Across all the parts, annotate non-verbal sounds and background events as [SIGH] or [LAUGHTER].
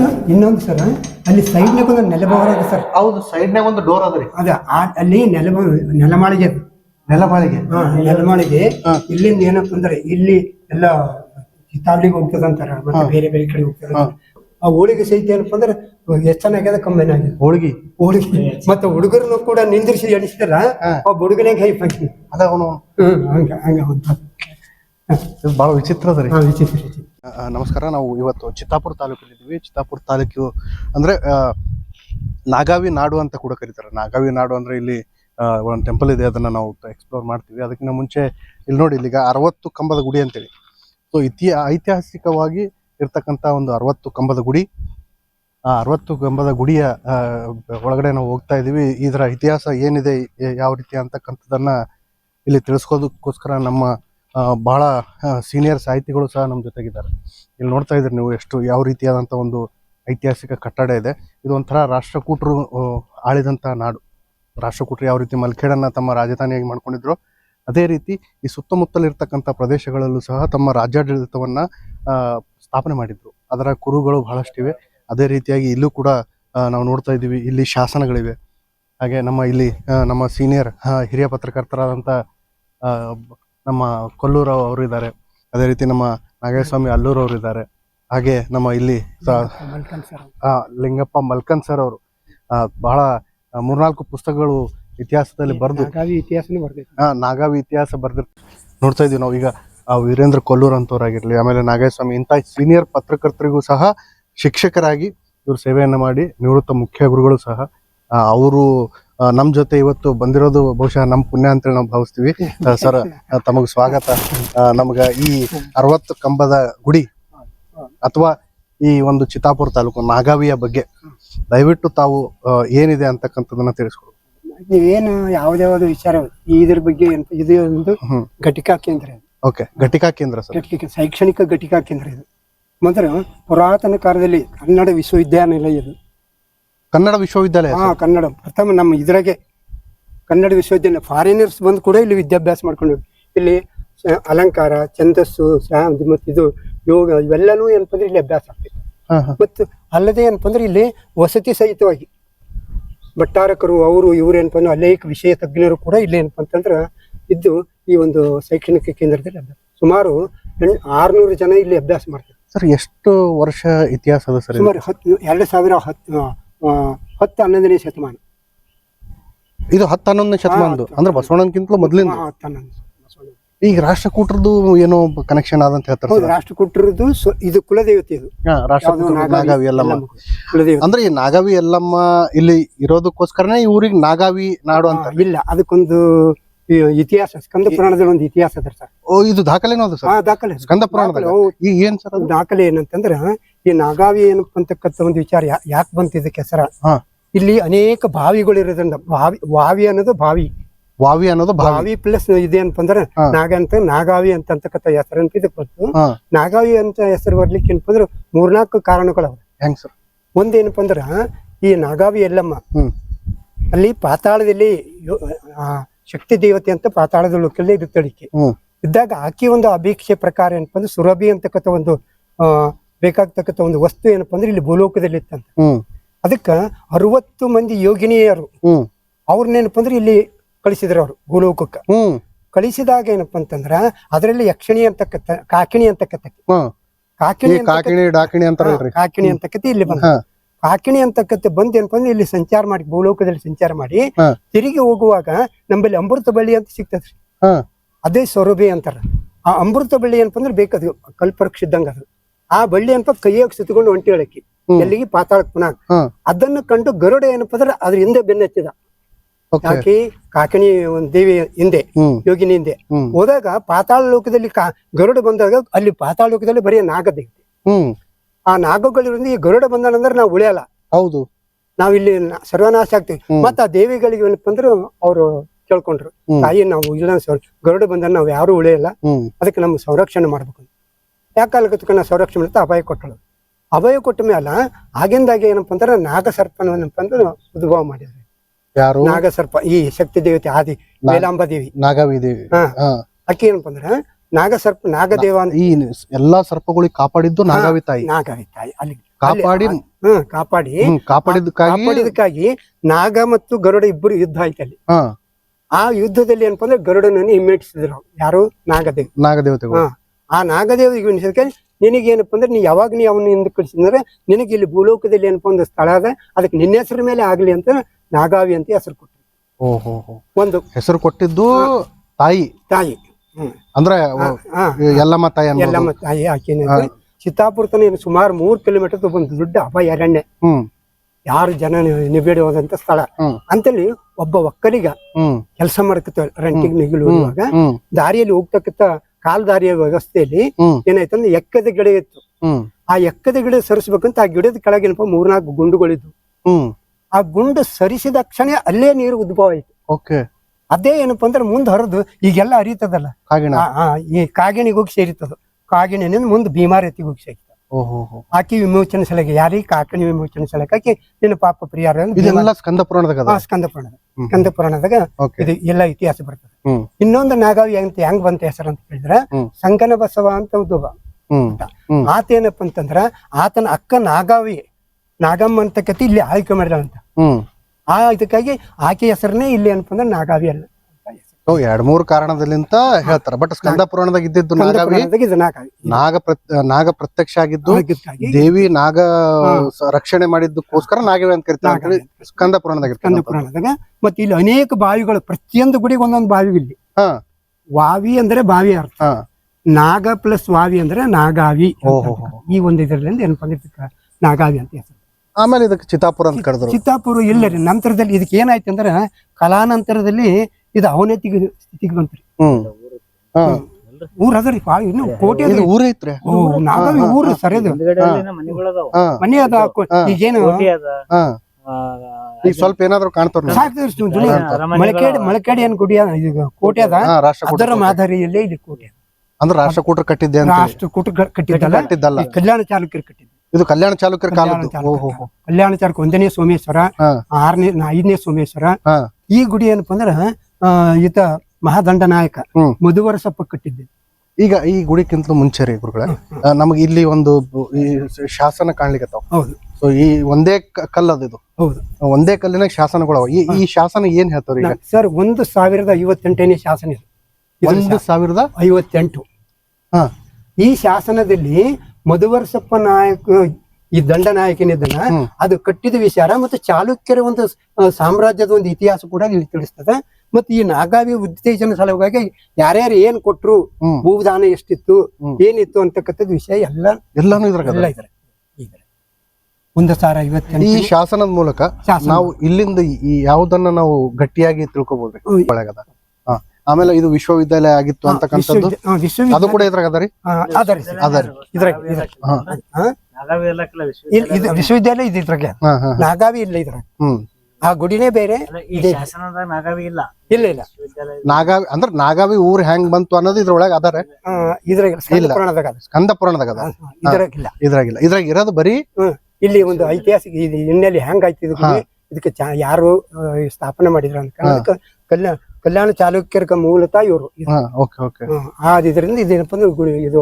ಮತ್ತು ಇನ್ನೊಂದು ಸರ್ ಅಲ್ಲಿ ಸೈಡ್ನಾಗ ಒಂದು ನೆಲಭವನ ಅದ ಸರ್. ಹೌದು ಸೈಡ್ನಾಗ ಒಂದು ಡೋರ್ ಅದ ರೀ. ಅದ ಆ- ಅಲ್ಲಿ ನೆಲ ನೆಲಮಾಳಿಗೆ ಅದು. ನೆಲಮಾಳಿಗೆ ಹಾ, ನೆಲಮಾಳಿಗೆ ಇಲ್ಲಿಂದ ಏನಪ್ಪ ಅಂದ್ರೆ ಇಲ್ಲಿ ಎಲ್ಲ ಚಿತ್ತಾವಳಿಗೆ ಹೋಗ್ತದ ಅಂತಾರ ಮತ್ತೆ ಬೇರೆ ಬೇರೆ ಕಡೆ ಹೋಗ್ತದ ಆ ಹೋಳಿಗೆ ಸಹಿತ ಏನಪ್ಪ ಅಂದ್ರೆ ಎಷ್ಟು ಚೆನ್ನಾಗ್ಯದ ಕಮ್ಮಿ ಆಗಿದೆ ಹೋಳಿಗೆ? ಹೋಳಿಗೆ. ಮತ್ತೆ ಹುಡುಗರನ್ನು ಕೂಡ ನಿಂದಿರಿಸಿ ಎಣಿಸ್ತಾರ? ಆ ಹುಡುಗನೇ ಹೈ ಫಂಕ್ಷನ್ ಅದ ಅವನು. ಹ್ಮ್ ಹಂಗ ಹಂಗ ಅಂತ ಇದು ಬಹಳ ವಿಚಿತ್ರ ಅದ ರೀ. ಹಾ ವಿಚಿತ್ರ ವಿಚಿತ್ರ. ನಮಸ್ಕಾರ. ನಾವು ಇವತ್ತು ಚಿತ್ತಾಪುರ ತಾಲೂಕಲ್ಲಿದ್ದೀವಿ ಚಿತ್ತಾಪುರ ತಾಲೂಕು ಅಂದ್ರೆ ನಾಗಾವಿ ನಾಡು ಅಂತ ಕೂಡ ಕರೀತಾರೆ. ನಾಗಾವಿ ನಾಡು ಅಂದ್ರೆ ಇಲ್ಲಿ ಒಂದು ಟೆಂಪಲ್ ಇದೆ. ಅದನ್ನ ನಾವು ಎಕ್ಸ್ಪ್ಲೋರ್ ಮಾಡ್ತೀವಿ. ಅದಕ್ಕಿಂತ ಮುಂಚೆ ಇಲ್ಲಿ ನೋಡಿ, ಇಲ್ಲಿಗ ಅರವತ್ತು ಕಂಬದ ಗುಡಿ ಅಂತೇಳಿ. ಸೊ ಇತಿ ಐತಿಹಾಸಿಕವಾಗಿ ಇರ್ತಕ್ಕಂಥ ಒಂದು ಅರವತ್ತು ಕಂಬದ ಗುಡಿ. ಆ ಅರವತ್ತು ಕಂಬದ ಗುಡಿಯ ಒಳಗಡೆ ನಾವು ಹೋಗ್ತಾ ಇದೀವಿ. ಇದರ ಇತಿಹಾಸ ಏನಿದೆ ಯಾವ ರೀತಿ ಅಂತಕ್ಕಂಥದ್ದನ್ನು ಇಲ್ಲಿ ತಿಳಿಸ್ಕೋದಕ್ಕೋಸ್ಕರ ನಮ್ಮ ಬಹಳ ಸೀನಿಯರ್ ಸಾಹಿತಿಗಳು ಸಹ ನಮ್ಮ ಜೊತೆಗಿದ್ದಾರೆ. ಇಲ್ಲಿ ನೋಡ್ತಾ ಇದ್ರಿ ನೀವು ಎಷ್ಟು, ಯಾವ ರೀತಿಯಾದಂಥ ಒಂದು ಐತಿಹಾಸಿಕ ಕಟ್ಟಡ ಇದೆ. ಇದು ಒಂಥರ ರಾಷ್ಟ್ರಕೂಟರು ಆಳಿದಂಥ ನಾಡು. ರಾಷ್ಟ್ರಕೂಟರು ಯಾವ ರೀತಿ ಮಲ್ಖೇಡನ್ನ ತಮ್ಮ ರಾಜಧಾನಿಯಾಗಿ ಮಾಡ್ಕೊಂಡಿದ್ರು, ಅದೇ ರೀತಿ ಈ ಸುತ್ತಮುತ್ತಲಿರ್ತಕ್ಕಂಥ ಪ್ರದೇಶಗಳಲ್ಲೂ ಸಹ ತಮ್ಮ ರಾಜ್ಯಾಡಳಿತವನ್ನು ಸ್ಥಾಪನೆ ಮಾಡಿದ್ರು. ಅದರ ಕುರುಗಳು ಬಹಳಷ್ಟಿವೆ. ಅದೇ ರೀತಿಯಾಗಿ ಇಲ್ಲೂ ಕೂಡ ನಾವು ನೋಡ್ತಾ ಇದ್ದೀವಿ, ಇಲ್ಲಿ ಶಾಸನಗಳಿವೆ. ಹಾಗೆ ನಮ್ಮ ಇಲ್ಲಿ ನಮ್ಮ ಸೀನಿಯರ್ ಹಿರಿಯ ಪತ್ರಕರ್ತರಾದಂಥ ನಮ್ಮ ಕೊಲ್ಲೂರು ಅವರು ಇದ್ದಾರೆ ಅದೇ ರೀತಿ ನಮ್ಮ ನಾಗೇಶ್ವಾಮಿ ಅಲ್ಲೂರು ಅವರು ಇದ್ದಾರೆ ಹಾಗೆ ನಮ್ಮ ಇಲ್ಲಿ ಮಲ್ಕನ್ ಸರ್ ಲಿಂಗಪ್ಪ ಮಲ್ಕನ್ ಸರ್ ಅವರು. ಬಹಳ ಮೂರ್ನಾಲ್ಕು ಪುಸ್ತಕಗಳು ಇತಿಹಾಸದಲ್ಲಿ ಬರೆದು ನಾಗಾವಿ ಹಾ ಬರ್ತೈತಿ ನಾಗಾವಿ ಇತಿಹಾಸ ಬರ್ದಿರ್ ನೋಡ್ತಾ ಇದೀವಿ ನಾವು ಈಗ ಆ ವೀರೇಂದ್ರ ಕೊಲ್ಲೂರ್ ಅಂತವ್ರಾಗಿರ್ಲಿ ಆಮೇಲೆ ನಾಗೇಶ್ವಾಮಿ ಇಂಥ ಸೀನಿಯರ್ ಪತ್ರಕರ್ತರಿಗೂ ಸಹ ಶಿಕ್ಷಕರಾಗಿ ಇವರು ಸೇವೆಯನ್ನು ಮಾಡಿ ನಿವೃತ್ತ ಮುಖ್ಯ ಗುರುಗಳು ಸಹ ಅವರು ನಮ್ಮ ಜೊತೆ ಇವತ್ತು ಬಂದಿರೋದು ಬಹುಶಃ ನಮ್ಮ ಪುಣ್ಯ ಅಂತೇಳಿ ನಾವು ಭಾವಿಸ್ತೀವಿ. ಸರ್ ತಮಗ ಸ್ವಾಗತ. ನಮಗ ಈ ಅರವತ್ತು ಕಂಬದ ಗುಡಿ ಅಥವಾ ಈ ಒಂದು ಚಿತ್ತಾಪುರ ತಾಲೂಕು ನಾಗಾವಿಯ ಬಗ್ಗೆ ದಯವಿಟ್ಟು ತಾವು ಏನಿದೆ ಅಂತಕ್ಕಂಥದ್ದನ್ನ ತಿಳಿಸ್ಕೊಡು. ನೀವೇನು ಯಾವ್ದಾವ್ದು ವಿಚಾರ ಇದ್ರ ಬಗ್ಗೆ ಇದು ಒಂದು. ಘಟಿಕಾ ಕೇಂದ್ರ ಓಕೆ ಘಟಿಕಾ ಕೇಂದ್ರ ಸರ್. ಶೈಕ್ಷಣಿಕ ಘಟಿಕಾ ಕೇಂದ್ರ ಇದು. ಮಾತ್ರ ಪುರಾತನ ಕಾಲದಲ್ಲಿ ಕನ್ನಡ ವಿಶ್ವವಿದ್ಯಾನಿಲಯ ಇದು. ಕನ್ನಡ ವಿಶ್ವವಿದ್ಯಾಲಯ ಹಾ ಕನ್ನಡ. ಪ್ರಥಮ ನಮ್ಮ ಇದ್ರಾಗೆ ಕನ್ನಡ ವಿಶ್ವವಿದ್ಯಾಲಯ ಫಾರಿನರ್ಸ್ ಬಂದು ಕೂಡ ಇಲ್ಲಿ ವಿದ್ಯಾಭ್ಯಾಸ ಮಾಡ್ಕೊಂಡು ಇಲ್ಲಿ ಅಲಂಕಾರ ಛಂದಸ್ಸು ಮತ್ತು ಇದು ಯೋಗ ಇವೆಲ್ಲನೂ ಏನಪ್ಪ ಅಂದ್ರೆ ಇಲ್ಲಿ ಅಭ್ಯಾಸ ಆಗ್ತಿತ್ತು ಮತ್ತು ಅಲ್ಲದೆ ಏನಪ್ಪ ಅಂದ್ರೆ ಇಲ್ಲಿ ವಸತಿ ಸಹಿತವಾಗಿ ಭಟ್ಟಾರಕರು ಅವರು ಇವರು ಏನಪ್ಪ ಅಂದ್ರೆ ಅನೇಕ ವಿಷಯ ತಜ್ಞರು ಕೂಡ ಇಲ್ಲಿ ಏನಪ್ಪ ಅಂತಂದ್ರೆ ಇದ್ದು ಈ ಒಂದು ಶೈಕ್ಷಣಿಕ ಕೇಂದ್ರದಲ್ಲಿ ಅಭ್ಯಾಸ. ಸುಮಾರು ಆರ್ನೂರು ಜನ ಇಲ್ಲಿ ಅಭ್ಯಾಸ ಮಾಡ್ತಾರೆ. ಸರ್ ಎಷ್ಟು ವರ್ಷ ಇತಿಹಾಸ ಅದ ಸರ್ ಸುಮಾರು ಹತ್ತು ಎರಡು ಸಾವಿರ ಹತ್ತು ಹತ್ತು ಹನ್ನೊಂದನೇ ಶತಮಾನ. ಇದು ಹತ್ತು ಹನ್ನೊಂದನೇ ಶತಮಾನದ್ದು. ಅಂದ್ರೆ ಬಸವಣ್ಣನಕ್ಕಿಂತಲೂ ಮೊದಲಿಂದ. ಹತ್ತು ಹನ್ನೊಂದು. ಬಸವಣ್ಣ. ಈಗ ರಾಷ್ಟ್ರಕೂಟರದು ಏನೋ ಕನೆಕ್ಷನ್ ಆದಂತ ಹೇಳ್ತಾರೆ ಹೌದು ಸರ್. ರಾಷ್ಟ್ರ ಇದು ಕುಲದೇವತೆ ಇದು. ರಾಷ್ಟ್ರಕೂಟರು ನಾಗಾವಿ ಎಲ್ಲಮ್ಮ ಕುಲದೇವತೆ. ಅಂದ್ರೆ ಈ ನಾಗಾವಿ ಎಲ್ಲಮ್ಮ ಇಲ್ಲಿ ಇರೋದಕ್ಕೋಸ್ಕರನೇ ಈ ಊರಿಗೆ ನಾಗಾವಿ ನಾಡು ಅಂತ ಇಲ್ಲ ಅದಕ್ಕೊಂದು ಇತಿಹಾಸ ಸ್ಕಂದ ಪುರಾಣದಲ್ಲಿ ಒಂದು ಇತಿಹಾಸ ಅದ್ರ ಸರ್. ಓ ಇದು ದಾಖಲೆನೂ ಅದು ಸರ್? ದಾಖಲೆ. ಸ್ಕಂದ ಪುರಾಣದಲ್ಲಿ. ಈಗ ಏನ್ ಸರ್ ದಾಖಲೆ ಏನಂತಂದ್ರೆ ಈ ನಾಗಾವಿ ಏನಪ್ಪ ಅಂತಕ್ಕಂಥ ಒಂದು ವಿಚಾರ ಯಾಕೆ ಬಂತು ಇದಕ್ಕೆ ಹೆಸರ? ಇಲ್ಲಿ ಅನೇಕ ಬಾವಿಗಳು ಇರೋದ್ರಿಂದ ಬಾವಿ ವಾವಿ ಅನ್ನೋದು ಬಾವಿ ವಾವಿ ಅನ್ನೋದು ಬಾವಿ ಪ್ಲಸ್ ಇದೇನಪ್ಪ ಅಂದ್ರೆ. ನಾಗ ಅಂತ ನಾಗಾವಿ ಅಂತ ಅಂತಕ್ಕಂಥ ಹೆಸರು ಅಂತ ಇದಕ್ಕೆ ಬಂತು. ನಾಗಾವಿ ಅಂತ ಹೆಸರು ಬರ್ಲಿಕ್ಕೆ ಏನಪ್ಪ ಅಂದ್ರೆ ಮೂರ್ನಾಲ್ಕು ಕಾರಣಗಳವ. ಹೆಂಗ್ ಸರ್? ಒಂದೇನಪ್ಪ ಅಂದ್ರೆ ಈ ನಾಗಾವಿ ಎಲ್ಲಮ್ಮ ಅಲ್ಲಿ ಪಾತಾಳದಲ್ಲಿ ಶಕ್ತಿ ದೇವತೆ ಅಂತ ಪಾತಾಳದ ಲೋಕಲ್ಲಿ ಇರುತ್ತಳಿಕೆ. ಇದ್ದಾಗ ಆಕೆ ಒಂದು ಅಭೀಕ್ಷೆ ಪ್ರಕಾರ ಏನಪ್ಪ ಅಂದ್ರೆ ಸುರಭಿ ಅಂತಕ್ಕಂಥ ಒಂದು ಆ ಬೇಕಾಗ್ತಕ್ಕಂಥ ಒಂದು ವಸ್ತು ಏನಪ್ಪಾ ಅಂದ್ರೆ ಇಲ್ಲಿ ಭೂಲೋಕದಲ್ಲಿ ಇತ್ತಂತ ಅದಕ್ಕ ಅರವತ್ತು ಮಂದಿ ಯೋಗಿನಿಯರು ಅವ್ರನ್ನೇನಪ್ಪ ಅಂದ್ರೆ ಇಲ್ಲಿ ಕಳಿಸಿದ್ರು ಅವರು ಭೂಲೋಕಕ್ಕ. ಹ್ಮ್. ಕಳಿಸಿದಾಗ ಏನಪ್ಪ ಅಂತಂದ್ರ ಅದರಲ್ಲಿ ಯಕ್ಷಿಣಿ ಅಂತಕ್ಕಂಥ ಕಾಕಿಣಿ ಅಂತಕ್ಕಂಥ ಹ್ಮ್. ಈ ಕಾಕಿಣಿ ಕಾಕಿಣಿ ಡಾಕಿಣಿ ಅಂತಾರಲ್ರಿ ಕಾಕಿಣಿ ಅಂತಕ್ಕಂಥ ಇಲ್ಲಿ ಬಂದ. ಕಾಕಿಣಿ ಅಂತಕ್ಕಂಥ ಬಂದ್ ಏನಪ್ಪ ಅಂದ್ರೆ ಇಲ್ಲಿ ಸಂಚಾರ ಮಾಡಿ ಭೂಲೋಕದಲ್ಲಿ ಸಂಚಾರ ಮಾಡಿ ತಿರುಗಿ ಹೋಗುವಾಗ ನಮ್ಮಲ್ಲಿ ಅಮೃತ ಬಳ್ಳಿ ಅಂತ ಸಿಗ್ತದ್ರಿ. ಅದೇ ಸ್ವರೂಪಿ ಅಂತಾರ. ಆ ಅಮೃತ ಬಳ್ಳಿ ಏನಪ್ಪ ಅಂದ್ರೆ ಬೇಕದು ಕಲ್ಪವೃಕ್ಷ ಇದ್ದಂಗ ಅದು. ಆ ಬಳ್ಳಿ ಅಂತ ಕೈಯಾಗ ಸುತ್ತಕೊಂಡು ಒಂಟಿ ಹೇಳಕ್ಕಿ. ಎಲ್ಲಿಗೆ? ಪಾತಾಳ ಪುನಃ. ಅದನ್ನ ಕಂಡು ಗರುಡ ಏನಪ್ಪ ಅಂದ್ರೆ ಅದ್ರ ಹಿಂದೆ ಬೆನ್ನಚ್ಚಿದ ಯಾಕೆ? ಕಾಕಿಣಿ ಒಂದು ದೇವಿ ಹಿಂದೆ ಯೋಗಿನಿ ಹಿಂದೆ. ಹೋದಾಗ ಪಾತಾಳ ಲೋಕದಲ್ಲಿ ಗರುಡ ಬಂದಾಗ ಅಲ್ಲಿ ಪಾತಾಳ ಲೋಕದಲ್ಲಿ ಬರೀ ನಾಗ ಹ್ಮ್. ಆ ನಾಗಗಳಿಂದ ಈ ಗರುಡ ಬಂದಾನಂದ್ರೆ ನಾವು ಉಳಿಯಲ್ಲ. ಹೌದು. ನಾವ್ ಇಲ್ಲಿ ಸರ್ವನಾಶ ಆಗ್ತೀವಿ. ಮತ್ತ ಆ ದೇವಿಗಳಿಗೆ ಏನಪ್ಪ ಅಂದ್ರೆ ಅವರು ಕೇಳ್ಕೊಂಡ್ರು. ತಾಯಿ ನಾವು ಇಲ್ಲ ಗರುಡ ಬಂದ ನಾವು ಯಾರು ಉಳಿಯಲ್ಲ. ಅದಕ್ಕೆ ನಮ್ಗೆ ಸಂರಕ್ಷಣೆ ಮಾಡ್ಬೇಕು ಯಾಕಾಲಕ್ಕೆ ಕತ್ಕೊಂಡು ಸಂರಕ್ಷಣೆ ಅಂತ ಅಭಯ ಕೊಟ್ಟಳು. ಅಭಯ ಕೊಟ್ಟ ಮೇಲೆ ಆಗಿಂದಾಗೆ ಏನಪ್ಪ ಅಂದ್ರೆ ನಾಗಸರ್ಪನಪ್ಪ ಅಂದ್ರೆ ಉದ್ಭವ ಮಾಡಿದ್ರು ಯಾರು? ನಾಗಸರ್ಪ ಈ ಶಕ್ತಿ ದೇವತೆ ಆದಿ ಮೇಲಾಂಬ ದೇವಿ. ನಾಗಾವಿ ದೇವಿ. ಅಕ್ಕಿ ಏನಪ್ಪ ಅಂದ್ರೆ ನಾಗಸರ್ಪ ನಾಗದೇವ ಅಂತ ಈ ಎಲ್ಲಾ ಸರ್ಪಗಳಿಗೆ ಕಾಪಾಡಿದ್ದು ನಾಗಾವಿ ತಾಯಿ. ನಾಗಾವಿ ತಾಯಿ. ಅಲ್ಲಿ ಕಾಪಾಡಿ ಹ್ಮ್ ಕಾಪಾಡಿ. ಹ್ಮ್, ಕಾಪಾಡಿದಕ್ಕಾಗಿ ನಾಗ ಮತ್ತು ಗರುಡ ಇಬ್ಬರು ಯುದ್ಧ ಆಯ್ತು ಅಲ್ಲಿ. ಆ ಯುದ್ಧದಲ್ಲಿ ಏನಪ್ಪ ಅಂದ್ರೆ ಗರುಡನನ್ನು ಹಿಮ್ಮೆಟ್ಟಿಸಿದ್ರು. ಯಾರು? ನಾಗದೇವ್. ನಾಗದೇವತೆಗಳು. ಹಾ. ಆ ನಾಗದೇವರಿಗೆ ಎಣಿಸಿದಕ್ಕೆ ನಿನಗೇನಪ್ಪ ಅಂದ್ರೆ ನೀ ಯಾವಾಗ ನೀ ಅವನ ಹಿಂದೆ ಕಳಿಸಿದ್ರೆ ನಿನಗೆ ಇಲ್ಲಿ ಭೂಲೋಕದಲ್ಲಿ ಏನಪ್ಪ ಒಂದು ಸ್ಥಳ ಅದ ಅದಕ್ಕೆ ನಿನ್ನ ಹೆಸರು ಮೇಲೆ ಆಗ್ಲಿ ಅಂತ ನಾಗಾವಿ ಅಂತ ಹೆಸರು ಕೊಟ್ಟರು ಓಹೋ ಒಂದು. ಹೆಸರು ಕೊಟ್ಟಿದ್ದು ತಾಯಿ. ತಾಯಿ. ಅಂದ್ರೆ ಎಲ್ಲಮ್ಮ ತಾಯಿ ಆಕೆ ಎಲ್ಲಮ್ಮ ತಾಯಿ ಆಕೆನ ಚಿತ್ತಾಪುರ ತನ ಸುಮಾರು ಮೂರ್ ಕಿಲೋಮೀಟರ್ ಒಂದು ದೊಡ್ಡ ಅಭಯಾರಣ್ಯ ಅರಣ್ಯ. ಯಾರು ಜನ ನಿಬೇಡಿ ಹೋದಂತ ಸ್ಥಳ. ಅಂತಲ್ಲಿ ಒಬ್ಬ ಒಕ್ಕಲಿಗ ಕೆಲಸ ಮಾಡಕತ್ತ ರೆಂಟಿಗೆ ನಿಗಿಲು ದಾರಿಯಲ್ಲಿ ಹೋಗ್ತಕ್ಕಂತ ಕಾಲ್ ದಾರಿಯ ವ್ಯವಸ್ಥೆಯಲ್ಲಿ ಏನಾಯ್ತಂದ್ರೆ ಎಕ್ಕದ ಗಿಡ ಇತ್ತು. ಆ ಎಕ್ಕದ ಗಿಡ ಸರಿಸ್ಬೇಕಂತ ಆ ಗಿಡದ ಕೆಳಗೇನಪ್ಪ ಮೂರ್ನಾಲ್ಕು ಗುಂಡುಗಳಿದ್ವು. ಆ ಗುಂಡು ಸರಿಸಿದ ಕ್ಷಣ ಅಲ್ಲೇ ನೀರು ಉದ್ಭವ ಆಯ್ತು. ಓಕೆ. ಅದೇ ಏನಪ್ಪಾ ಅಂದ್ರೆ ಮುಂದ್ ಹರಿದು ಈಗೆಲ್ಲ ಹರಿತದಲ್ಲ. ಕಾಗಿಣ. ಆ- ಆ, ಈ ಕಾಗಿಣಿಗೆ ಹೋಗಿ ಸೇರಿತದ. ಕಾಗಿಣಿನಿಂದ ಮುಂದೆ ಭೀಮಾರತಿಗೆ ಹೋಗಿ ಆಕಿ ವಿಮೋಚನೆ ಸಲಹೆ ಯಾರಿಗೆ ಕಾಕಣಿ ವಿಮೋಚನೆ ಸಲಕ ಆಕಿ ನಿನ್ನ ಪಾಪ ಪ್ರಿಯಾರ ಇದೆಲ್ಲ ಸ್ಕಂದ ಪುರಾಣದಾಗ ಅದ ಸ್ಕಂದ ಪುರಾಣದ. ಸ್ಕಂದ ಪುರಾಣದಾಗ ಓಕೆ. ಇದು ಎಲ್ಲ ಇತಿಹಾಸ ಬರ್ತದೆ. ಹ್ಮ್. ಇನ್ನೊಂದು ನಾಗಾವಿ ಅಂತ ಹೆಂಗ್ ಬಂತ ಹೆಸರು ಅಂತ ಹೇಳಿದ್ರೆ ಹ್ಮ್. ಸಂಕನ ಬಸವ ಅಂತ ಒಬ್ಬ ಹ್ಮ್. ಹ್ಮ್. ಆತ ಏನಪ್ಪ ಅಂತಂದ್ರ ಆತನ ಅಕ್ಕ ನಾಗಾವಿ ನಾಗಮ್ಮ ಅಂತ ಕತಿ ಇಲ್ಲಿ ಆಯ್ಕೆ ಮಾಡಿದ ಅಂತ ಹ್ಮ್. ಆ ಇದಕ್ಕಾಗಿ ಆಕೆ ಹೆಸರನ್ನೇ ಇಲ್ಲಿ ಏನಪ್ಪ ಅಂದ್ರೆ ನಾಗಾವಿ ಅಲ್ಲ. ಸೊ ಎರಡ್ ಮೂರ್ ಕಾರಣದಲ್ಲಿಂತ ಹೇಳ್ತಾರ. ಬಟ್ ಸ್ಕಂದ ಪುರಾಣದಾಗ ಇದ್ದಿದ್ದು ನಾಗಾವಿ. ನಾಗ ನಾಗ ಪ್ರತ್ಯಕ್ಷ ಆಗಿದ್ದು ದೇವಿ ನಾಗ ರಕ್ಷಣೆ ಮಾಡಿದ್ದಕ್ಕೋಸ್ಕರ ನಾಗವೇ ಅಂತ ಕರಿತಾರೆ. ಸ್ಕಂದ ಪುರಾಣದಾಗ ಸ್ಕಂದ ಪುರಾಣದಾಗ ಮತ್ತೆ ಇಲ್ಲಿ ಅನೇಕ ಬಾವಿಗಳು ಪ್ರತಿಯೊಂದು ಗುಡಿಗೆ ಒಂದೊಂದು ಬಾವಿ ಇಲ್ಲಿ. ಹಾ. ವಾವಿ ಅಂದ್ರೆ ಬಾವಿ ಅರ್ಥ. ನಾಗ ಪ್ಲಸ್ ವಾವಿ ಅಂದ್ರೆ ನಾಗಾವಿ. ಈ ಒಂದು ಇದರಲ್ಲಿ ಏನಪ್ಪ ಅಂದ್ರೆ ನಾಗಾವಿ ಅಂತ ಹೇಳ್ತಾರೆ ಆಮೇಲೆ ಇದಕ್ಕೆ ಚಿತ್ತಾಪುರ ಅಂತ ಕರೆದ್ರು. ಚಿತ್ತಾಪುರ ಇಲ್ಲ ರೀ ನಂತರದಲ್ಲಿ ಇದಕ್ಕೆ ಏನಾಯ್ತು ಅಂದ್ರೆ ಕಲಾನಂತರದಲ್ಲಿ ಇದು ಅವನೇ ತಿಗ್ ತಿಗ್ ಬಂತ್ರಿ ಹ್ಮ್. ಹಾ ಊರ್ ಅದರಿ ಪಾ ಇನ್ನು ಕೋಟೆ ಇದು ಊರ ಐತ್ರಿ ಓ ನಾಗಾವಿ ಊರು ಹಾ. ಮನೆ ಅದ ಕೊ-. ಈಗೇನು? ಹಾ. ಈಗ ಸ್ವಲ್ಪ ಏನಾದ್ರು ಕಾಣ್ತಾರ ಮಳಕೇಡಿ ಮಳಕೇಡಿ ಏನ್ ಗುಡಿ ಅದ? ಇದು ಕೋಟೆ ಅದ. ರಾಷ್ಟ್ರ ರಾಷ್ಟ್ರಕೂಟ ಅದರ ಮಾದರಿಯಲ್ಲೇ ಇಲ್ಲಿ ಕೋಟೆ ಅದ. ಅಂದ್ರೆ ರಾಷ್ಟ್ರಕೂಟರು ಕಟ್ಟಿದ್ದೆ ಅಂತ ರಾಷ್ಟ್ರ ಕೂಟ ಕಟ್ಟಿದ್ದಲ್ಲ? ಕಟ್ಟಿದ್ದಲ್ಲ. ಈ ಕಲ್ಯಾಣ ಚಾಲುಕ್ಯರು ಕಟ್ಟಿದ್ದು. ಇದು ಕಲ್ಯಾಣ ಚಾಲುಕ್ಯರ ಕಲ್ಯಾಣ ಕಾಲದ್ದು ಓಹೋ ಕಾಲ. ಕಲ್ಯಾಣ ಚಾಲುಕ್ಯ ಒಂದನೇ ಸೋಮೇಶ್ವರ ಹಾ. ಆರನೇ ಐದನೇ ಸೋಮೇಶ್ವರ. ಹಾ. ಈ ಗುಡಿ ಏನಪ್ಪಾ ಅಂದ್ರ ಈತ ಮಹಾದಂಡ ನಾಯಕ ಹ್ಮ್. ಮಧುವರಸಪ್ಪ ಕಟ್ಟಿದ್ದೆ. ಈಗ ಈ ಗುಡಿಕ್ಕಿಂತ ಮುಂಚೆ ರೀ ಗುರುಗಳ ನಮಗೆ ಇಲ್ಲಿ ಒಂದು ಈ ಶಾಸನ ಕಾಣ್ಲಿಕ್ಕತ್ತಾವ ಹೌದು. ಸೊ ಈ ಒಂದೇ ಕಲ್ಲದ ಇದು. ಹೌದು. ಒಂದೇ ಕಲ್ಲಿನ ಶಾಸನಗಳು ಈ ಈ ಶಾಸನ ಏನ್ ಹೇಳ್ತಾವ್ರಿ ಈಗ ಸರ್ ಒಂದು ಸಾವಿರದ ಐವತ್ತೆಂಟನೇ ಶಾಸನ ಇದು. ಒಂದು ಸಾವಿರದ ಐವತ್ತೆಂಟು. ಹಾ. ಈ ಶಾಸನದಲ್ಲಿ ಮಧುವರ್ಸಪ್ಪ ನಾಯಕ ಈ ದಂಡ ನಾಯಕನಿದ್ದನ ಹ್ಮ್. ಅದು ಕಟ್ಟಿದ ವಿಚಾರ ಮತ್ತು ಚಾಲುಕ್ಯರ ಒಂದು ಸಾಮ್ರಾಜ್ಯದ ಒಂದು ಇತಿಹಾಸ ಕೂಡ ಇಲ್ಲಿ ತಿಳಿಸ್ತದೆ. ಮತ್ತು ಈ ನಾಗಾವಿ ಉದ್ದೇಶನ ಸಲುವಾಗಿ ಯಾರ್ಯಾರು ಏನ್ ಕೊಟ್ರು ಹ್ಮ್. ಭೂದಾನ ಎಷ್ಟಿತ್ತು. ಏನಿತ್ತು ಅಂತಕ್ಕಂಥದ್ದು ವಿಷಯ ಎಲ್ಲ ಎಲ್ಲಾನು ಎಲ್ಲ. ಇದ್ರೆ. ಒಂದು ಸಾವಿರ ಈ ಶಾಸನದ ಮೂಲಕ. ನಾವು ಇಲ್ಲಿಂದ ಈ ಯಾವುದನ್ನ ನಾವು ಗಟ್ಟಿಯಾಗಿ ತಿಳ್ಕೊಬೋದ್ರಿ. ಒಳಗದ. ಆಮೇಲೆ ಇದು ವಿಶ್ವವಿದ್ಯಾಲಯ ಆಗಿತ್ತು ಅಂತಕ್ಕಂಥದ್ದು? ಅದು ಕೂಡ ಇದ್ರಾಗ ವಿಶ್ವವಿದ್ಯಾಲಯ. ಇದು ಇದ್ರಾಗ. ನಾಗಾವಿ ಇಲ್ಲ ಇದ್ರಾಗ. ಹ್ಮ್. ಆ ಗುಡಿನೇ ಬೇರೆ ಇದೆ. ಶಾಸನದಾಗ ನಾಗಾವಿ ಇಲ್ಲ. ಇಲ್ಲ ಇಲ್ಲ. ನಾಗಾವಿ ಅಂದ್ರ ನಾಗಾವಿ ಊರ್ ಹೆಂಗ್ ಬಂತು ಅನ್ನೋದು ಇದ್ರೊಳಗ ಅದಾರ. ಇದ್ರಾಗ ಇಲ್ಲ. ಪುರಾಣದಾಗ ಅದ. ಸ್ಕಂದ ಪುರಾಣದಾಗ ಅದ. ಆ, ಇಲ್ಲ ಇದ್ರಾಗಿಲ್ಲ. ಇದ್ರಾಗ ಇರೋದು ಬರೀ ಹ್ಮ್. ಇಲ್ಲಿ ಒಂದು ಐತಿಹಾಸಿಕ ಇದು ಹಿನ್ನೆಲೆ ಹೆಂಗ್ ಆಯ್ತು ಇದು ಗುಡಿ? ಇದಕ್ಕೆ ಯಾರು ಸ್ಥಾಪನೆ ಮಾಡಿದ್ರು ಅಂತ ಅದಕ್ಕೆ ಕಲ್ಯಾಣ ಕಲ್ಯಾಣ ಚಾಲುಕ್ಯರ ಮೂಲತಃ ಇವರು. ಹಾ ಓಕೆ ಓಕೆ. ಆ ಇದರಿಂದ ಇದೇನಪ್ಪ ಅಂದ್ರೆ ಗುಡಿ ಇದು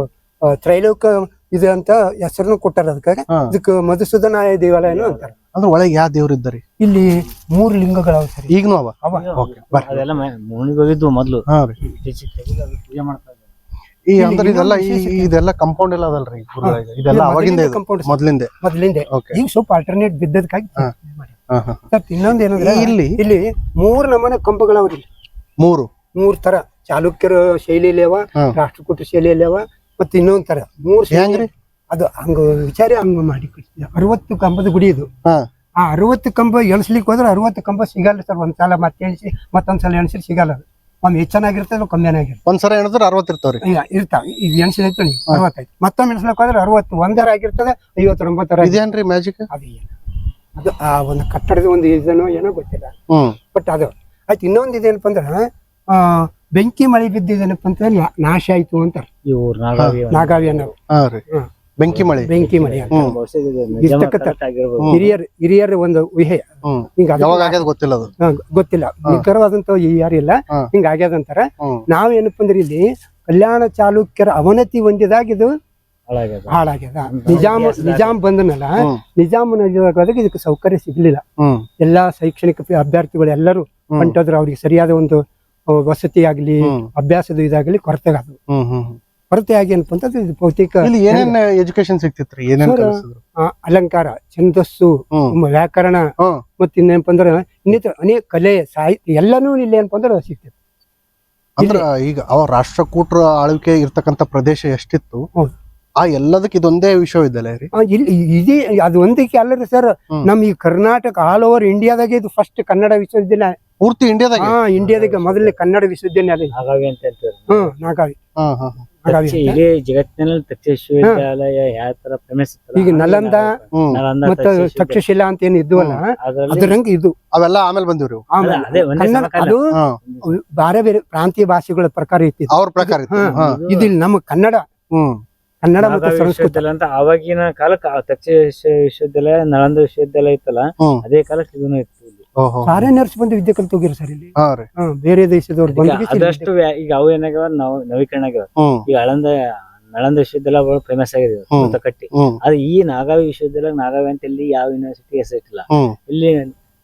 ತ್ರೈಲೋಕ ಇದು ಅಂತ ಹೆಸರನ್ನು ಕೊಟ್ಟಾರ ಅದಕ್ಕೆ. ಇದಕ್ಕೆ ಮಧುಸೂದನ ದೇವಾಲಯನು ಅಂತಾರೆ. ಅಂದ್ರೆ ಒಳಗೆ ಯಾವ ದೇವ್ರ ಇದ್ದರಿ? ಇಲ್ಲಿ ಮೂರು ಲಿಂಗಗಳವ ಸರಿ. ಈಗನು ಅವ? ಅವ. ಓಕೆ ಬರ್ರಿ. ಅದೆಲ್ಲ ಮುನಿಗೆ ಹೋಗಿದ್ವು ಮೊದ್ಲು. ಹಾ ರೀ. ಪೂಜೆ ಮಾಡ್ತಾ ಇದ್ದಾರೆ. ಈ ಅಂದ್ರೆ ಇದೆಲ್ಲ ಈ ಇದೆಲ್ಲ ಕಂಪೌಂಡ್ ಎಲ್ಲ ಅದಲ್ರಿ? ಇದೆಲ್ಲ ಇದು ಅವಾಗಿಂದ ಮೊದಲಿಂದ compound ಸರ್. ಮೊದ್ಲಿಂದೆ? ಮೊದಲಿಂದ. ಓಕೆ. ಈಗ ಸ್ವಲ್ಪ ಆಲ್ಟರ್ನೇಟ್ ಬಿದ್ದದಕ್ಕಾಗಿ ಹಾ. ಮಾಡಿ. ಹಾ ಹಾ. ಸರ್ ಇನ್ನೊಂದು ಏನಂದ್ರೆ ಇಲ್ಲಿ ಇಲ್ಲಿ ಮೂರ್ ನಮೂನೆ ಕಂಬಗಳವ್ರಿ ಮೂರು. ಮೂರ್ ತರ. ಚಾಲುಕ್ಯರ ಶೈಲಿಯಲ್ಲಿ ಅವ ಹಾ. ರಾಷ್ಟ್ರಕೂಟ ಶೈಲಿಯಲ್ಲಿ ಅವ ಮತ್ತೆ ಇನ್ನೊಂದ್ ತರ. ಮೂರ್ ಶೈಲಿ- ಹೆಂಗ್ರಿ? ಅದು ಹಂಗ ವಿಚಾರ ಹಂಗ ಮಾಡಿ. ಅರವತ್ತು ಕಂಬದ ಗುಡಿ ಇದು. ಹಾ. ಆ ಅರವತ್ತು ಕಂಬ ಎಣಿಸ್ಲಿಕ್ಕೆ ಹೋದ್ರೆ ಅರವತ್ತು ಕಂಬ ಸಿಗಲ್ಲ ಸರ್. ಒಂದ್ಸಲ ಮತ್ತೆ ಎಣಿಸಿ ಮತ್ತೊಂದ್ಸಲ ಎಣಿಸಿ ಸಿಗಲ್ಲ ಅದು. ಒಮ್ಮೆ ಹೆಚ್ಚನಾಗಿರ್ತದೆ ಕಮ್ಮಿಯಾಗಿರ್ತದೆ ಒಂದ್ಸಲ ಹೇಳಿದ್ರೆ ಅರವತ್ತು ಇರ್ತಾವ್ರಿ. ಈಗ ಇರ್ತಾವ. ಈಗ ಎಣಿಸಿದೈತೆ ನೀವು. ಅರವತ್ತೈದು. ಮತ್ತೊಮ್ಮೆ ಎಣಿಸ್ಲಿಕ್ಕೆ ಹೋದ್ರೆ ಅರವತ್ತು ಒಂದರ ಆಗಿರ್ತದೆ ಐವತ್ತೊಂಬತ್ತರ ಇದೇನ್ರಿ ಮ್ಯಾಜಿಕ್ ಅದು ಏನು ಅದು ಆ ಒಂದು ಕಟ್ಟಡದ ಒಂದು ಇದನೋ ಏನೋ ಗೊತ್ತಿಲ್ಲ. ಹ್ಮ್. ಬಟ್ ಅದು ಆಯ್ತು ಇನ್ನೊಂದು ಇದೇನಪ್ಪ ಅಂದ್ರೆ ಆ ಬೆಂಕಿ ಮಳೆ ಬಿದ್ದಿದ್ದೇನಪ್ಪ ಅಂತ ಹೇಳಿ ನಾಶ ಆಯ್ತು ಅಂತಾರೆ. ನಾಗಾವಿ ನಾಗಾವಿ ಅನ್ನೋ ಹಾ ರೀ. ಹ್ಮ್. ಬೆಂಕಿ ಮಳೆ. ಬೆಂಕಿ ಮಳೆ ಹಿರಿಯರ್. ಹಿರಿಯರ್ ಹಿರಿಯರ ಒಂದು ಊಹೆ. ಹಿಂಗ ಗೊತ್ತಿಲ್ಲ ಗೊತ್ತಿಲ್ಲ. ನಿಖರವಾದಂತ ಯಾರಿಲ್ಲ ಇಲ್ಲ. ಹಿಂಗ ಆಗ್ಯದಂತಾರ ನಾವ್ ನಾವೇನಪ್ಪ ಅಂದ್ರೆ ಇಲ್ಲಿ ಕಲ್ಯಾಣ ಚಾಲುಕ್ಯರ ಅವನತಿ ಹೊಂದಿದಾಗ ಇದು ಹಾಳಾಗ್ಯದ. ನಿಜಾಮ್ ನಿಜಾಮ್ ಬಂದನಲ್ಲ ಇರುವಾಗ ಇದಕ್ಕೆ ಸೌಕರ್ಯ ಸಿಗ್ಲಿಲ್ಲ. ಎಲ್ಲಾ ಶೈಕ್ಷಣಿಕ ಅಭ್ಯರ್ಥಿಗಳು ಎಲ್ಲರೂ ಹೊಂಟೋದ್ರ. ಅವ್ರಿಗೆ ಸರಿಯಾದ ಒಂದು ವಸತಿ ಆಗ್ಲಿ. ಅಭ್ಯಾಸದ ಇದಾಗಲಿ ಕೊರತೆ ಆಗಿ ಏನಪ್ಪ ಅಂತಂದ್ರೆ ಇದು ಭೌತಿಕ ಇಲ್ಲಿ ಏನೇನ್ ಎಜುಕೇಶನ್ ಸಿಗ್ತಿತ್ರಿ? ಏನೇನ್ ಸರ್, ಕಲಿಸಿದ್ರು? ಆ, ಅಲಂಕಾರ ಛಂದಸ್ಸು ಹ್ಮ್. ಮ- ವ್ಯಾಕರಣ ಹ್ಮ್. ಮತ್ತೆ ಇನ್ನೇನಪ್ಪ ಅಂದ್ರೆ ಇನ್ನಿತರ ಅನೇಕ ಕಲೆ ಸಾಹಿತ್ಯ ಎಲ್ಲಾನು ಇಲ್ಲಿ ಏನಪ್ಪ ಅಂದ್ರೆ ಸಿಗ್ತದೆ ಅಂದ್ರ ಈಗ ಅವ ರಾಷ್ಟ್ರಕೂಟರ ಆಳ್ವಿಕೆ ಇರ್ತಕ್ಕಂತ ಪ್ರದೇಶ ಎಷ್ಟಿತ್ತು? ಹೌದು. ಆ ಎಲ್ಲದಕ್ಕೆ ಇದೊಂದೇ ವಿಶ್ವವಿದ್ಯಾಲಯ ರೀ? ಆ, ಇಲ್ಲಿ ಇದೇ ಅದು ಒಂದಕ್ಕೆ ಅಲ್ಲರಿ ಸರ್ ಹ್ಮ್. ನಮ್ ಈ ಕರ್ನಾಟಕ ಆಲ್ ಓವರ್ ಇಂಡಿಯಾದಾಗೆ ಇದು ಫಸ್ಟ್ ಕನ್ನಡ ವಿಶ್ವವಿದ್ಯಾಲಯ. ಪೂರ್ತಿ ಇಂಡಿಯಾದಾಗ ಹಾ ಇಂಡಿಯಾದಾಗ ಮೊದಲನೇ ಕನ್ನಡ ವಿಶ್ವವಿದ್ಯಾಲಯ. ಹಾಗಾಗಿ ನಾಗಾವಿ ಅಂತ ಹೇಳ್ತಾರೆ ಹ್ಮ್ ನಾಗಾವಿ. ಹಾ ಹಾ ತಕ್ಷ-. ಇಡೀ ಜಗತ್ತಿನಲ್ಲಿ ತಕ್ಷಶಿಲಾಲಯ ವಿಶ್ವವಿದ್ಯಾಲಯ ಯಾವ ತರ ಫೇಮಸ್ ಈಗ ನಲಂದ ಮತ್ತ ತಕ್ಷಶಿಲಾ ಅಂತ ಏನ್ ಇದ್ವಲ್ಲ? ಅದ್ರಂಗ ಇದು. ಅವೆಲ್ಲ ಆಮೇಲೆ ಬಂದಿವ್ರಿ ಅದೇ ಬೇರೆ ಬೇರೆ ಪ್ರಾಂತೀಯ ಭಾಷೆಗಳ ಪ್ರಕಾರ ಇತ್ತು ಇದು. ಅವ್ರ ಪ್ರಕಾರ ಇತ್ತು. ಹಾ. ಹಾ ಇದು ಇಲ್ಲಿ ನಮ್ಮ ಕನ್ನಡ. ಹ್ಮ್. ಕನ್ನಡ ಮತ್ತು ಸಂಸ್ಕೃತ. ವಿಶ್ವವಿದ್ಯಾಲಯ ಅಂತ ಆವಾಗಿನ ಕಾಲಕ್ಕೆ ತಕ್ಷ ವಿಶ್ವ- ವಿಶ್ವವಿದ್ಯಾಲಯ ನಳಂದ ವಿಶ್ವವಿದ್ಯಾಲಯ ಇತ್ತಲ್ಲ ಅದೇ ಕಾಲಕ್ಕೆ ಇದನ್ನು ಇತ್ತು. ಫಾರಿನರ್ಸ್ ಬಂದು ವಿದ್ಯೆ ಕಲ್ತು ಹೋಗಿರ್ ಸರ್ ಇಲ್ಲಿ. ಹಾ ರೀ. ಹಾ, ಬೇರೆ ದೇಶದವ್ರು ಈಗ ಬಂದು ಅದಷ್ಟು ವ್ಯಾ- ಈಗ ಅವು ಏನಾಗ್ಯಾವ? ನಾವು ನವೀಕರಣ ಆಗ್ಯಾವ. ಹ್ಮ್ ಈಗ ಆಳಂದ ನಳಂದ ವಿಶ್ವವಿದ್ಯಾಲಯ ಫೇಮಸ್ ಆಗಿದೆ ಹ್ಮ್. ಕಟ್ಟಿ. ಹ್ಮ್ ಆದ್ರೆ ಈ ನಾಗಾವಿ ವಿಶ್ವವಿದ್ಯಾಲಯ ನಾಗಾವಿ ಅಂತ ಇಲ್ಲಿ ಯಾವ ಯೂನಿವರ್ಸಿಟಿ ಹೆಸರಿಟ್ಟಿಲ್ಲ ಹ್ಮ್ ಇಲ್ಲಿ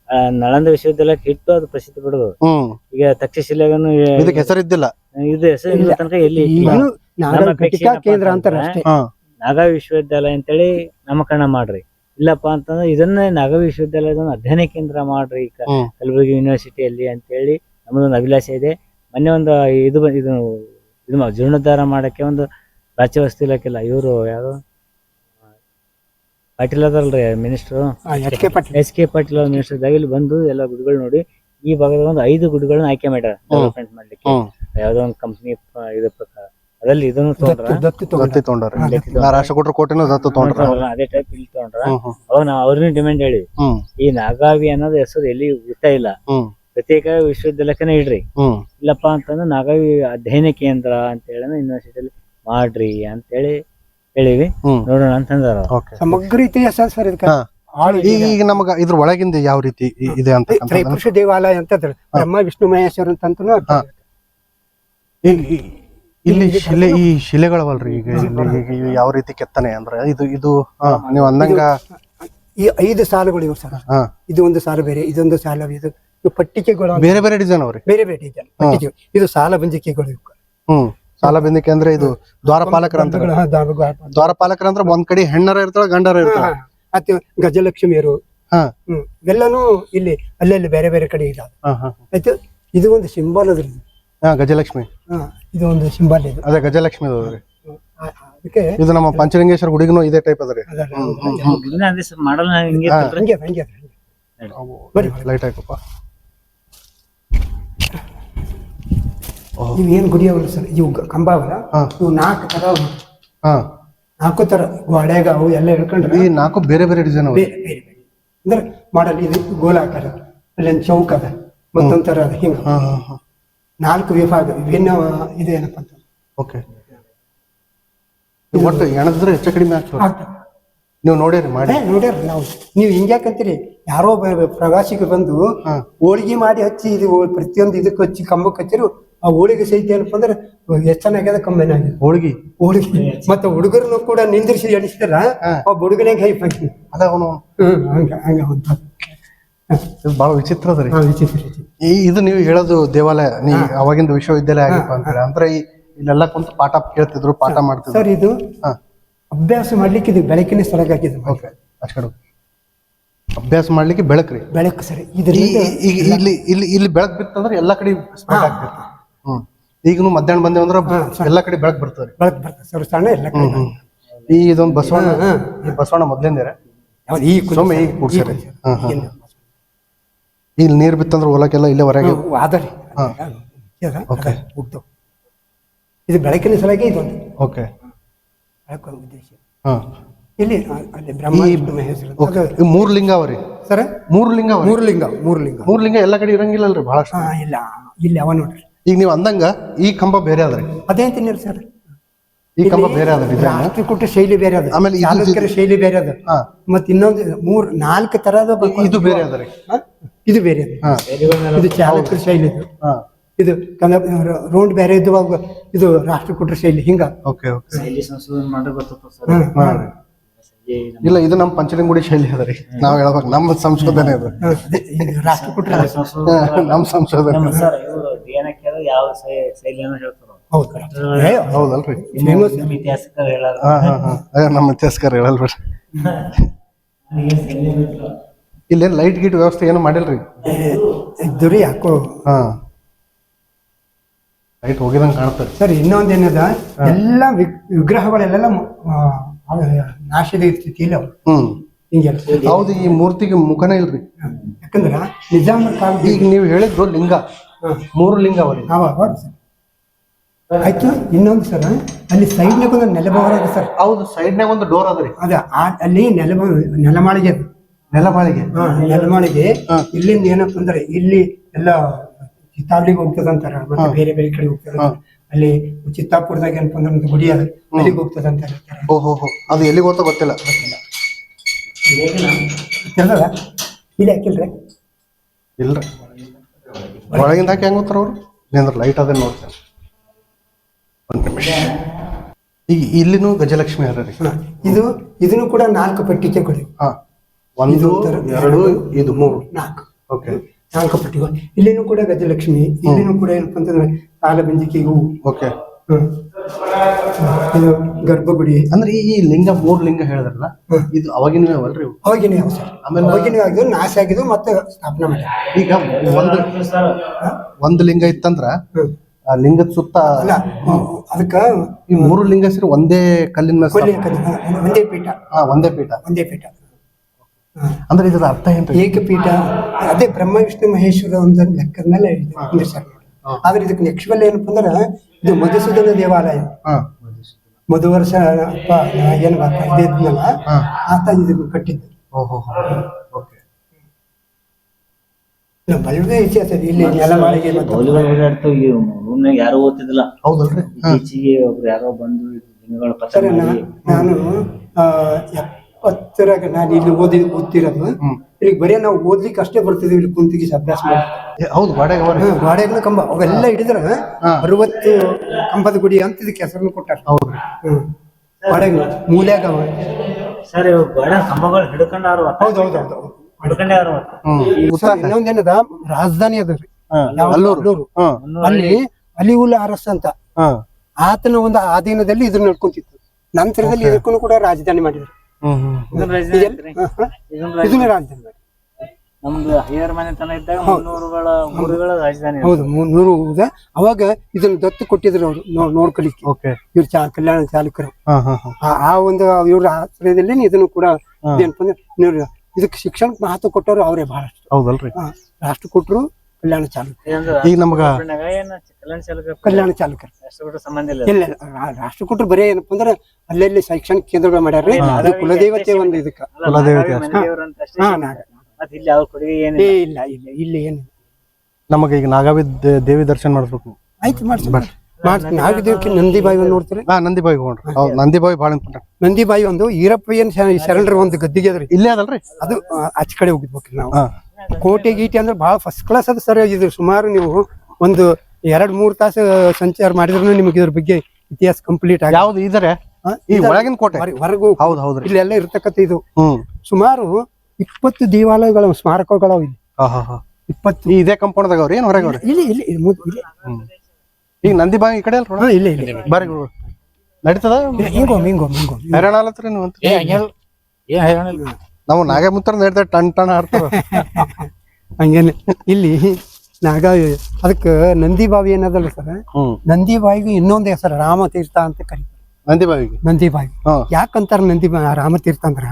ಆ, ನಳಂದ ವಿಶ್ವವಿದ್ಯಾಲಯಕ್ಕೆ ಇಟ್ಟು ಅದು ಪ್ರಸಿದ್ಧ ಪಡೆದು ಹ್ಮ್ ಈಗ ತಕ್ಷಶಿಲೆಗನು ಇದಕ್ಕೆ ಹೆಸರಿದ್ದಿಲ್ಲ ಇದು ಹೆಸರು ಇಲ್ಲ. ತನಕ ಎಲ್ಲಿ ಇಟ್ಟಿಲ್ಲ. ಈಗಲೂ ನಾಗರ ನಮ್ಮ ಅಪೇಕ್ಷೆ ಘಟಿಕಾ ಏನಪ್ಪಾ ಕೇಂದ್ರ ಅಂತಾರೆ ಅಂತಂದ್ರೆ ಅಷ್ಟೇ ಹಾ ನಾಗಾವಿ ವಿಶ್ವವಿದ್ಯಾಲಯ ಅಂತೇಳಿ ನಾಮಕರಣ ಮಾಡ್ರಿ. ಇಲ್ಲಪ್ಪ ಅಂತಂದ್ರೆ ಇದನ್ನೇ ನಾಗ ವಿಶ್ವವಿದ್ಯಾಲಯದ ಅಧ್ಯಯನ ಕೇಂದ್ರ ಮಾಡ್ರಿ ಕ- ಹ್ಮ್. ಕಲಬುರಗಿ ಯೂನಿವರ್ಸಿಟಿಯಲ್ಲಿ ಅಂತೇಳಿ ನಮ್ಮದೊಂದು ಅಭಿಲಾಷೆ ಇದೆ. ಮೊನ್ನೆ ಒಂದು ಇದು ಬ- ಇದು ಇದು ಮಾ- ಜೀರ್ಣೋದ್ಧಾರ ಮಾಡಕ್ಕೆ ಒಂದು ಪ್ರಾಚ್ಯ ವಸ್ತು ಇಲಾಖೆಲ್ಲ ಇವರು ಯಾರು? Patil ಅದಲ್ರಿ minister H K Patil. S K Patil ಅವ್ರ ಮಿನಿಸ್ಟರ್ ಇದ್ದಾಗ ಇಲ್ಲಿ ಬಂದು ಎಲ್ಲ ಗುಡ್ಗಳು ನೋಡಿ ಈ ಭಾಗದ ಒಂದು ಐದು ಗುಡ್ಗಳನ್ನ ಆಯ್ಕೆ ಮಾಡ್ಯಾರ ಡೆವಲಪ್ಮೆಂಟ್ ಮಾಡ್ಲಿಕ್ಕೆ. ಹ್ಮ್. ಯಾವ್ದೋ ಒಂದು ಕಂಪ್ನಿ ಇದ್ರ ಪ್ರಕಾರ. ಅದ್ರಲ್ಲಿ ಇದನ್ನು ತಗೊಂಡ್ರ ದತ್ತು ದತ್ತು ತಗೊಂಡ ದತ್ತಿ ತೊಗೊಂಡಾರ. ಹಾ, ದತ್ತಿ ನಾ ರಾಷ್ಟ್ರಕೂಟರ ಕೋಟೆನೂ ದತ್ತು ತೊಗೊಂಡ್ರ. ಅದೇ ಟೈಪ್ ಇಲ್ಲಿ ತಗೊಂಡ್ರ. ಹ್ಮ್ ಹ್ಮ್. ಅವಾಗ ನಾವು ಅವ್ರನ್ನ ಡಿಮ್ಯಾಂಡ್ ಹೇಳಿವಿ. ಹ್ಮ್. ಈ ನಾಗಾವಿ ಅನ್ನೋದು ಹೆಸರು ಎಲ್ಲಿ ಗೊತ್ತಾ ಇಲ್ಲ. ಹ್ಮ್. ಪ್ರತ್ಯೇಕ ವಿಶ್ವವಿದ್ಯಾಲಯಕ್ಕನೇ ಇಡ್ರಿ. ಹ್ಮ್. ಇಲ್ಲಪ್ಪ ಅಂತಂದ್ರೆ ನಾಗಾವಿ ಅಧ್ಯಯನ ಕೇಂದ್ರ ಅಂತ ಹೇಳಿ ಯೂನಿವರ್ಸಿಟಿಯಲ್ಲಿ ಮಾಡ್ರಿ ಅಂತೇಳಿ ಹೇಳಿವಿ. ಹ್ಮ್. ನೋಡೋಣ ಅಂತಂದ್ರ ಓಕೆ. ಸಮಗ್ರ ಇತಿಹಾಸ ಸರ್ ಇದಕ್ಕೆ. ಹಾ. ಆಳು ಈಗ ಈಗ ನಮಗ ಇದ್ರ ಒಳಗಿಂದ ಯಾವ ರೀತಿ ಇ- ಇದೆ ಅಂತ ತ್ರೈಪುರುಷ ದೇವಾಲಯ ಅಂತ. ಬ್ರಹ್ಮ ವಿಷ್ಣು ಮಹೇಶ್ವರ ಅಂತ ಅರ್ಥ ಹಾ. ಇಲ್ಲಿ ಶಿಲೆ ಈ ಶಿಲೆಗಳವಲ್ರಿ ಈಗ ಇಲ್ಲಿ ಈಗ ಇವು ಯಾವ ರೀತಿ ಕೆತ್ತನೆ ಅಂದ್ರೆ ಇದು ಇದು ಹಾ, ನೀವು ಅಂದಂಗ ಈ ಐದು ಸಾಲುಗಳು ಇವು ಸರ್. ಹಾ. ಇದು ಒಂದು ಸಾಲು ಬೇರೆ ಇದೊಂದು ಸಾಲು ಇದು ಇವು ಪಟ್ಟಿಕೆಗಳು ಅಂತ. ಬೇರೆ ಬೇರೆ ಡಿಸೈನ್ ಅವ್ರಿ? ಬೇರೆ ಬೇರೆ ಡಿಸೈನ್ ಪಟ್ಟಿಕೆ ಇದು ಸಾಲ ಬಂಜಿಕೆಗಳು ಇವು. ಹ್ಮ್ ಸಾಲ ಬಂದಿಕೆ ಅಂದ್ರೆ ಇದು ದ್ವಾರಪಾಲಕರ ಅಂತ ಹಾ, ದಾರು- ದಾರು- ದ್ವಾರಪಾಲಕರ ಅಂದ್ರೆ ಒಂದ್ ಕಡೆ ಹೆಣ್ಣರ ಇರ್ತಾಳ ಗಂಡರ ಇರ್ತಾಳ. ಹಾ, ಮತ್ತೆ ಗಜಲಕ್ಷ್ಮಿಯರು. ಹಾ. ಹ್ಮ್ ಇವೆಲ್ಲನೂ ಇಲ್ಲಿ ಅಲ್ಲಲ್ಲಿ ಬೇರೆ ಬೇರೆ ಕಡೆ ಇದ್ದಾವೆ ಹಾ ಹಾ ಆಯ್ತು ಇದು ಒಂದು ಸಿಂಬಲ್ ಅದ್ರದ್ದು. ಹಾ ಗಜಲಕ್ಷ್ಮಿ. ಹಾ ಇದು ಒಂದು ಸಿಂಬಲ್ ಇದು. ಅದೇ ಗಜಲಕ್ಷ್ಮಿ ಅದ್ರಿ ಆ- ಆ- ಅದಕ್ಕೆ ಇದು ನಮ್ಮ ಪಂಚಲಿಂಗೇಶ್ವರ ಗುಡಿಗೂ ಇದೇ ಟೈಪ್ ಅದರಿ ಅದಲ್ಲ, ಇದನ್ನ ಅದೇ ಮಾಡಲ್ ಹಿಂಗೆ ಹಾ. ಇರ್ತೈತ್ರಿ. ಹಂಗೆ ಹಂಗೆ ಹಂಗೆ. ಬರ್ರಿ. ಲೈಟ್ ಹಾಕಪ್ಪ ಇವು ಏನು ಗುಡಿ ಅವಲ್ಲ ಸರ್? ಇವು ಗ- ಕಂಬ ಅವಲ್ಲ? ಹಾ. ಇವು ನಾಲ್ಕು ತರ ಅವು. ಹಾ. ನಾಲ್ಕು ತರ ಗೋಡೆಗ ಅವು ಎಲ್ಲ ಹೇಳ್ಕೊಂಡ್ರೆ ಈ ನಾಲ್ಕು ಬೇರೆ ಬೇರೆ ಡಿಸೈನ್ ಅವ. ಬೇರೆ ಬೇರೆ ಬೇರೆ. ಅಂದ್ರೆ ಮಾಡಲ್ ಇದು ಗೋಲಾಕಾರ ಅಲ್ಲೊಂದು ಚೌಕ ಅದ ಮತ್ತೊಂದ್ ತರ ಅದ ಹಿಂಗ. ಹಾ ಹಾ ಹಾ. ನಾಲ್ಕು ವಿಭಾಗ ವಿಭಿನ್ನ ಇದೆ ಏನಪ್ಪ ಅಂತ. ಓಕೆ. ಒಟ್ಟು ಎಣದ್ರೆ ಹೆಚ್ಚು ಕಡಿಮೆ ಆಗ್ತದೆ. ನೀವು ನೋಡ್ಯಾರಿ ಮಾಡಿ. ನೋಡ್ಯಾರ ನಾವು. ನೀವು ಹಿಂಗ್ಯಾಕಂತೀರಿ ಯಾರೋ ಪ್ರವಾಸಿಗೆ ಬಂದು. ಹೋಳಿಗೆ ಮಾಡಿ ಹಚ್ಚಿ ಇದು ಪ್ರತಿಯೊಂದು ಇದಕ್ಕೆ ಹಚ್ಚಿ ಕಂಬಕ್ಕೆ ಹಚ್ಚಿರು ಆ ಹೋಳಿಗೆ ಸಹಿತ ಏನಪ್ಪ ಅಂದ್ರೆ ಎಷ್ಟು ಚೆನ್ನಾಗ್ಯದ ಕಮ್ಮಿನ ಆಗಿದೆ ಹೋಳಿಗೆ. ಹೋಳಿಗೆ. ಮತ್ತೆ ಹುಡುಗರನ್ನು ಕೂಡ ನಿಂದಿರಿಸಿ ಎಣಿಸ್ತಾರ ಒಬ್ಬ ಹುಡುಗನಿಗೆ ಹೈ ಅದ ಅವನು ಹಂಗ ಹಂಗ. ಅಂತ ಇದು ಬಹಳ ವಿಚಿತ್ರ ಅದ ರೀ. ಹಾ ವಿಚಿತ್ರ ವಿಚಿತ್ರ. ಈ ಇದು ನೀವು ಹೇಳೋದು ದೇವಾಲಯ ನೀ ಅವಾಗಿಂದ ವಿಶ್ವವಿದ್ಯಾಲಯ ಆಗಿಪ್ಪ ಅಂತೇಳಿ ಅಂದ್ರೆ ಈ ಇಲ್ಲೆಲ್ಲ ಕುಂತು ಪಾಠ ಕೇಳ್ತಿದ್ರು ಪಾಠ ಮಾಡ್ತಿದ್ರು. ಸರ್ ಇದು ಹಾ. ಅಭ್ಯಾಸ ಮಾಡ್ಲಿಕ್ಕೆ ಇದು ಬೆಳಕಿನ ಸ್ಥಳಕ್ಕಾಗಿದೆ ಓಕೆ ಅಷ್ಟು ಅಭ್ಯಾಸ ಮಾಡ್ಲಿಕ್ಕೆ ಬೆಳಕ್ರಿ ಬೆಳಕು ಸರಿ ಈ- ಇದರಿಂದ ಈ- ಈಗ ಇಲ್ಲಿ ಇಲ್ಲಿ ಇಲ್ಲಿ ಬೆಳಕ್ ಬಿತ್ತಂದ್ರೆ ಎಲ್ಲಾ ಕಡೆ ಸ್ಪ್ರೆಡ್ ಆಗ್ತಿತ್ತು ಹ್ಮ್. ಈಗನು ಮಧ್ಯಾಹ್ನ ಬಂದೇವು ಅಂದ್ರೆ ಎಲ್ಲಾ ಕಡೆ ಬೆಳಕ್ ಬರ್ತದೆ ಬೆಳಕು ಬರ್ತದೆ. ಸರ್ ಸಣ್ಣ ಎಲ್ಲ ಕಡೆ ಈ ಇದೊಂದು ಬಸವಣ್ಣ ಈ ಬಸವಣ್ಣ ಮೊದ್ಲಿಂದ ಯಾವ್ದು ಈ ಕುದಿ ಸೊಮ್ಮೆ ಈಗ ಕೂಡ್ಸ್ಯಾರ. ಹ್ಮ್ ಹಾ, ಹಾ. ಏನು? ಇಲ್ಲಿ ನೀರು ಬಿತ್ತಂದ್ರೆ ಹೊಲಕ್ಕೆಲ್ಲ ಇಲ್ಲೇ ಹೊರಗೆ ಆದರಿ. ಓಕೆ. ಅದ, ಇದು ಬೆಳಕಿನ ಸಲಗೆ ಇದೊಂದು ಓಕೆ ಬೆಳಕು ಉದ್ದೇಶ. ಹಾ. ಇಲ್ಲಿ ಅಲ್ಲಿ ಬ್ರಹ್ಮ ಮಹೇಶ್ವರ ಓಕೆ ಮೂರು ಲಿಂಗ ಅವರಿ. ಸರ್? ಮೂರು ಲಿಂಗ ಮೂರು ಲಿಂಗ ಮೂರು ಲಿಂಗ ಮೂರು ಲಿಂಗ ಎಲ್ಲ ಕಡೆ ಇರಂಗಿಲ್ಲಲ್ರಿ ಅಲ್ರಿ ಭಾಳಷ್ಟು ಇಲ್ಲ. ಇಲ್ಲಿ ಅವ ನೋಡ್ರಿ ಈಗ ನೀವು ಅಂದಂಗ ಈ ಕಂಬ ಬೇರೆ ಅದ್ರಿ ಅದೇ ಅಂತೀನಿ ಸರ್. ಈ ಕಂಬ ಬೇರೆ ಅದ ರಾಷ್ಟ್ರಕೂಟ ಶೈಲಿ ಬೇರೆ ಅದ. ಆಮೇಲೆ ಚಾಲುಕ್ಯರ ಶೈಲಿ ಬೇರೆ ಅದ. ಹಾ. ಮತ್ ಇನ್ನೊಂದು ಮೂರ್ ನಾಲ್ಕು ತರದ ಇದು ಬೇರೆ ಅದ ರೀ. ಇದು ಬೇರೆ ಅದ. ಇದು ಚಾಲುಕ್ಯರ ಶೈಲಿ ಇದು. ಹಾ. ಇದು ರೌಂಡ್ ಬೇರೆ ಇದ್ದು ಇದು ರಾಷ್ಟ್ರಕೂಟರ ಶೈಲಿ ಹಿಂಗ. Okay okay. ಇಲ್ಲ ಇದು ನಮ್ಮ ಪಂಚಲಿಂಗುಡಿ ಶೈಲಿ ಅದ ರೀ. ನಾವ್ ಹೇಳ್ಬೇಕು ನಮ್ಮ ಸಂಶೋಧನೆ ಅದು. ರಾಷ್ಟ್ರಕೂಟರ. ಸಂಶೋಧನೆ ನಮ್ಮ ಸಂಶೋಧನೆ. ಯಾವ ಶೈಲಿಯನ್ನು ಹೇಳ್ತಾರೆ. ಹೌದು ಏ, ಹೌದಲ್ರಿ. ನಿಮ್ಮ ಇತಿಹಾಸಕಾರ ಹೇಳಾರ ಹಾ ಹಾ ಹಾ. ಅದೇ ನಮ್ಮ ಇತಿಹಾಸಕಾರ ಹೇಳಲ್ರಿ ಇಲ್ಲೇನ್ ಲೈಟ್ ಗೀಟ್ ವ್ಯವಸ್ಥೆ ಏನು ಮಾಡಿಲ್ರಿ? ಇದ್ದು ರೀ ಯಾಕೋ. ಹಾ. ಲೈಟ್ ಹೋಗಿದಂಗ್ ಕಾಣ್ತದೆ. ಸರ್ ಇನ್ನೊಂದ್ ಏನದ? ಎಲ್ಲ ವಿ- ವಿಗ್ರಹಗಳೆಲ್ಲ ಆ, ಅವ ನಾಶದ ಸ್ಥಿತಿಯಲ್ಲಿ ಅವು. ಹ್ಮ್. ಹಿಂಗೆಲ್ಲ ಹೌದು ಈ ಮೂರ್ತಿಗೆ ಮುಖನೇ ಇಲ್ರಿ. ಯಾಕಂದ್ರ ನಿಜಾಮರ ಕಾಲದ ಈಗ ನೀವು ಹೇಳಿದ್ರು ಲಿಂಗ. ಮೂರು ಲಿಂಗ ಅವರಿ. ಅವ ಹೌದು ಸರ್. ಆಯ್ತು? ಇನ್ನೊಂದು ಸರ್ ಅಲ್ಲಿ ಸೈಡ್ನಾಗ ಒಂದು ನೆಲಭವನ ಅದ ಸರ್. ಹೌದು ಸೈಡ್ನಾಗ ಒಂದು ಡೋರ್ ಅದ ರೀ. ಅದ ಆ- ಅಲ್ಲಿ ನೆಲ ನೆಲಮಾಳಿಗೆ ಅದು. ನೆಲಮಾಳಿಗೆ ಹಾ, ನೆಲಮಾಳಿಗೆ ಇಲ್ಲಿಂದ ಏನಪ್ಪ ಅಂದ್ರೆ ಇಲ್ಲಿ ಎಲ್ಲ ಚಿತ್ತಾವಳಿಗೆ ಹೋಗ್ತದ ಅಂತಾರ ಮತ್ತೆ ಬೇರೆ ಬೇರೆ ಕಡೆ ಹೋಗ್ತದ ಅಲ್ಲಿ ಚಿತ್ತಾಪುರದಾಗ ಏನಪ್ಪ ಅಂದ್ರೆ ಒಂದು ಗುಡಿ ಅದ. ಅಲ್ಲಿಗೆ ಹೋಗ್ತದ ಅಂತ ಹೇಳ್ತಾರೆ. ಹೋ ಅದು ಎಲ್ಲಿಗೆ ಹೋಗ್ತಾ ಗೊತ್ತಿಲ್ಲ. ತಿಳಿದದ ಇಲ್ಲಿ ಹಾಕಿಲ್ರಿ? ಇಲ್ರಿ. ಒಳಗಿಂದ ಹಾಕಿ ಹೆಂಗ್ ಗೊತ್ತಾರ ಅವ್ರು? ನಿಂದ್ರ ಲೈಟ್ ಅದೇ ನೋಡ್ತೇನೆ. ಒಂದ್ ನಿಮಿಷ. ಈಗ ಇಲ್ಲಿನೂ ಗಜಲಕ್ಷ್ಮಿ ಹರ ಇದು ಇದನ್ನು ಕೂಡ ನಾಲ್ಕು ಪಟ್ಟಿಗೆ ಹಾ ಒಂದು ಎರಡು ಇದು ಮೂರು. ನಾಲ್ಕು. ಓಕೆ. ನಾಲ್ಕು ಪಟ್ಟಿಗಳು ಇಲ್ಲಿನೂ ಕೂಡ ಗಜಲಕ್ಷ್ಮಿ ಇಲ್ಲಿನೂ ಕೂಡ ಏನಪ್ಪ ಅಂತಂದ್ರೆ ಸಾಲ ಹೂ. ಓಕೆ. ಹ್ಮ್. ಇದು ಗರ್ಭಗುಡಿ. ಅಂದ್ರೆ ಈ ಲಿಂಗ ಮೂರ್ ಲಿಂಗ ಹೇಳಿದ್ರಲ್ಲ ಇದು ಅವಾಗಿನ ಅವಲ್ರಿ? ಹೋಗಿನೇ ಅವಾಗಿನ ಯಾವ ಸರ್. ಆಮೇಲೆ- ಅವಾಗಿನ ಆಗಿದ್ದು ನಾಶ ಆಗಿದ್ದು ಮತ್ತೆ ಸ್ಥಾಪನೆ ಮಾಡಿ ಈಗ ಒಂದು ಒಂದು ಲಿಂಗ ಇತ್ತಂದ್ರ ಲಿಂಗದ ಸುತ್ತ ಅಲ್ಲ ಅದಕ್ಕ ಈ ಮೂರು ಲಿಂಗ ಸೇರಿ ಒಂದೇ ಕಲ್ಲಿನ ಮೇಲೆ ಕೊಲ್ಲಿ ಸ್ಥಾಪನೆ- ಒಂದೇ ಪೀಠ. ಹಾ ಒಂದೇ ಪೀಠ. ಒಂದೇ ಪೀಠ. ಹಾ. ಅಂದ್ರೆ ಇದರ ಅರ್ಥ ಏಕ ಏಕಪೀಠ ಅದೇ ಬ್ರಹ್ಮ ವಿಷ್ಣು ಮಹೇಶ್ವರ ಒಂದು ಲೆಕ್ಕದ ಮೇಲೆ ಇದೆ ಕುಂದಿರ್ಸ್ಯಾರ ನೋಡಿ. ಆದ್ರೆ ಇದಕ್ಕೆ ನೆಕ್ಸ್ಟ್ ಏನಪ್ಪ ಅಂದ್ರೆ ಇದು ಮಧುಸೂದನ ದೇವಾಲಯ. ಹಾ. ಮಧು ವರ್ಷ ಏನು ಇದೆ ಇದ್ನಲ್ಲ ಹಾ. ಆತ ಇದನ್ನು ಕಟ್ಟಿದ್ದು. ಇದು ಬಲ್ವೇ ಇತಿಹಾಸ ಇದೆ. ಇಲ್ಲಿ ನೆಲಮಾಳಿಗೆ ಮತ್ತು ಮೌಲ್ಯಗಳು ಓಡಾಡ್ತಾವ ಈ ರೂಮ್ನಾಗ ಯಾರು ಓದ್ತಿದ್ದಿಲ್ಲ. ಹೌದಲ್ರಿ? ಈಚಿಗೆ ಇತ್ತೀಚೆಗೆ ಒಬ್ರು ಯಾರೋ ಬಂದು ದಿನಗಳ ಪತ್ರ ಸರ್ ನಾ- ಮಾಡಿ. ನಾನು ಆ, ಎಪ್ಪತ್ತರಾಗ ನಾನು ಇಲ್ಲಿ ಓದಿ ಓದ್ತಿರೋದು. ಇಲ್ಲಿ ಬರೀ ನಾವು ಓದ್ಲಿಕ್ಕೆ ಅಷ್ಟೇ ಬರ್ತಿದ್ವಿ ಇಲ್ಲಿ ಕುಂತಿಗೆ ಅಭ್ಯಾಸ ಮಾಡಿ ಏ, ಹೌದು ಗಾಡ್ಯಾಗ ಅವರಿ. ಕಂಬ. ಅವೆಲ್ಲ ಹಿಡಿದ್ರ ಹಾ. ಅರವತ್ತು ಕಂಬದ ಗುಡಿ ಅಂತ ಇದಕ್ಕೆ ಹೆಸರನ್ನು ಕೊಟ್ಟಾರ. ಹೌದ್ರಿ. ಹ್ಮ್ ಗೋಡೆಗಳು ಮೂಲ್ಯಾಗ ಅವ. ಸರ್ ಇವಾಗ ಗಾರ್ಡನ್ ಕಂಬಗಳು ಹಿಡ್ಕೊಂಡಾರು ಹೌದು ಹೌದು ಹೌದು ಹೌದು. ಹಿಡ್ಕೊಂಡೇ ಅವ್ರು ಇನ್ನೊಂದೇನದ ರಾಜಧಾನಿ ಅದ ಅಲ್ಲಿ ಅಲಿ ಉಲ್ ಅಲ್ಲೂರು. ಅಲ್ಲೂರು. ಅಲ್ಲಿ ಅಲಿವುಲ್ ಅರಸ್ ಅಂತ. ಆತನ ಒಂದು ಆಧೀನದಲ್ಲಿ ಇದ್ರ ನಡ್ಕೊಂತಿತ್ತು. ನಂತರದಲ್ಲಿ ಇದಕ್ಕೂ ಕೂಡ ರಾಜಧಾನಿ ಮಾಡಿದ್ರು. ಇದನ್ನ ರಾಜಧಾನಿ ಇದೆಲ್ಲ- ಐತ್ರಿ. ಹಾ, ಹಾ. ಇದನ್ನ ರಾಜಧಾನಿ. ಇದನ್ನ ರಾಜಧಾನಿ ಮಾಡಿ. ನಮ್ದು ಹೈಯರ್ ಮನೆತನ ಇದ್ದಾಗ ಮುನ್ನೂರುಗಳ ಊರುಗಳ ರಾಜಧಾನಿ ಹೌದು ಮುನ್ನೂರು ಅವಾಗ ಇದನ್ನ ದತ್ತು ಕೊಟ್ಟಿದ್ರು ಅವರು ನೋಡ್ಕೊಳಿಕ್ಕೆ. ಓಕೆ. ಇವ್ರು ಚಾ ಕಲ್ಯಾಣ ಹಾ ಆ- ಆ ಒಂದು ಇವ್ರ ಆಶ್ರಯದಲ್ಲಿ ಇದನ್ನು ಕೂಡ ಏನಪ್ಪ ಅಂದ್ರೆ ಇದಕ್ಕೆ ಶಿಕ್ಷಣಕ್ಕೆ ಮಹತ್ವ ಕೊಟ್ಟವ್ರು ಅವರೇ ಬಹಳಷ್ಟು. ಹೌದಲ್ರಿ? ಹಾ, ರಾಷ್ಟ್ರ ಕೊಟ್ಟರು ಕಲ್ಯಾಣ ಚಾಲಕ ಇದೊಂದು ಈಗ ನಮಗ ಕಲ್ಯಾಣ ಚಾಲಕ ಕಲ್ಯಾಣ ಚಾಲಕರು. ರಾಷ್ಟ್ರಕೂಟ ಸಂಬಂಧ ಇಲ್ಲ. ರಾಷ್ಟ್ರ ಕೊಟ್ಟರು ಬರೀ ಏನಪ್ಪ ಅಂದ್ರೆ ಅಲ್ಲಲ್ಲಿ ಶೈಕ್ಷಣಿಕ ಕೇಂದ್ರಗಳು ಮಾಡ್ಯಾರ್ರಿ? ಅದು ಕುಲದೇವತೆ ಒಂದು ಇದಕ್ಕ. ಕುಲದೇವತೆ. ಹಾ ನಾಗ ಇಲ್ಲಿ ಅವ್ರ ಕೊಡುಗೆ ಏನು ಏ ಇಲ್ಲ ಇಲ್ಲ ಇಲ್ಲಿ ಏನು ನಮಗೆ ಈಗ ನಾಗಾವಿ ದೇ- ದೇವಿ ದರ್ಶನ ಮಾಡಿಸ್ಬೇಕು. ಆಯ್ತು ಮಾಡ್ಸಿ ಮಾಡ್ತೀನಿ ನಾಗದೇವಕ್ಕೆ ನಂದಿ ಬಾಯಿ ಒಂದು ನೋಡ್ತೀರಿ? ಹಾ ನಂದಿ ಬಾಯಿ ಹೋಗ್ರಿ ಹೌದು ನಂದಿ ಬಾಯಿ ಭಾಳ ಇಂಪಾರ್ಟೆಂಟ್ ನಂದಿ ಬಾಯಿ ಒಂದು ಈರಪ್ಪಯ್ಯನ್ ಶರಣರ ಒಂದು ಗದ್ದಿಗೆ ಅದ್ರಿ. ಇಲ್ಲೇ ಅದಲ್ರಿ? ಅದು ಆಚ ಕಡೆ ಹೋಗಿದ್ಬೇಕ್ರಿ ನಾವು. ಕೋಟೆ ಗೀಟೆ ಅಂದ್ರೆ ಬಹಳ ಫಸ್ಟ್ ಕ್ಲಾಸ್ ಅದು ಸರಿ ಇದು. ಸುಮಾರು ನೀವು ಒಂದು ಎರಡ್ ಮೂರ್ ತಾಸು ಸಂಚಾರ ಮಾಡಿದ್ರು ನಿಮಗೆ ಇದ್ರ ಬಗ್ಗೆ ಇತಿಹಾಸ ಕಂಪ್ಲೀಟ್ ಆಗಿ ಯಾವ್ದು ಇದ್ರೆ? ಈ ಒಳಗಿನ ಕೋಟೆ? ಹೊರ- ಹೌದು ಹೌದು ಇಲ್ಲಿ ಇಲ್ಲೆಲ್ಲ ಇರ್ತಕ್ಕಂಥ ಇದು. ಹ್ಮ್. ಸುಮಾರು ಇಪ್ಪತ್ತು ದೇವಾಲಯಗಳ ಸ್ಮಾರಕಗಳು ಇಲ್ಲಿ. ಹಾ ಹಾ ಹಾ. ಇಪ್ಪತ್ತು. ಇದೇ ಕಂಪೌಂಡ್ದಾಗ ಅವ್ರಿ ಏನ್ ಹೊರಗೆ ಇಲ್ಲಿ ಇಲ್ಲಿ ಇಲ್ಲಿ ಮುದ್- ಇಲ್ಲಿ ಹ್ಮ್ ಈಗ ನಂದಿ ಬಾಯಿ ಈ ಕಡೆ ಅಲ್ರಿ ಇಲ್ಲ ಇಲ್ಲಿ ಇಲ್ಲಿ. ಬಾರಿ ಗುರು. ನಡೀತದ? ಹಿಂಗೋ ಹಿಂಗೋ ಹಿಂಗೋ ಹೈರಾಣ ಆಲತ್ರಿ ನೀವು ಅಂತ? ಏ ಹಂಗೆಲ್ಲ ಏನ್ ಹೈರಾಣ ಇಲ್ಲ. ನಾವು ನಾಗ ಮುತ್ತರ ನಡ್ದ ಟಣ್ ಟಣ ಹಾರ್ತಾರ [LAUGHS] ಹಂಗೇನೆ. ಇಲ್ಲಿ ನಾಗ ಅದಕ್ಕೆ ನಂದಿ ಬಾವಿ ಏನದಲ್ಲ ಸರ್? ಹ್ಮ್. ನಂದಿ ಬಾವಿಗೆ ಇನ್ನೊಂದು ಹೆಸರು ರಾಮತೀರ್ಥ ಅಂತ ಕರೀತಾರೆ. ನಂದಿ ಬಾವಿಗೆ? ನಂದಿ ಬಾವಿ. ಹಾ. ಯಾಕಂತಾರ ನಂದಿ ಬಾ- ರಾಮತೀರ್ಥ ಅಂದ್ರ?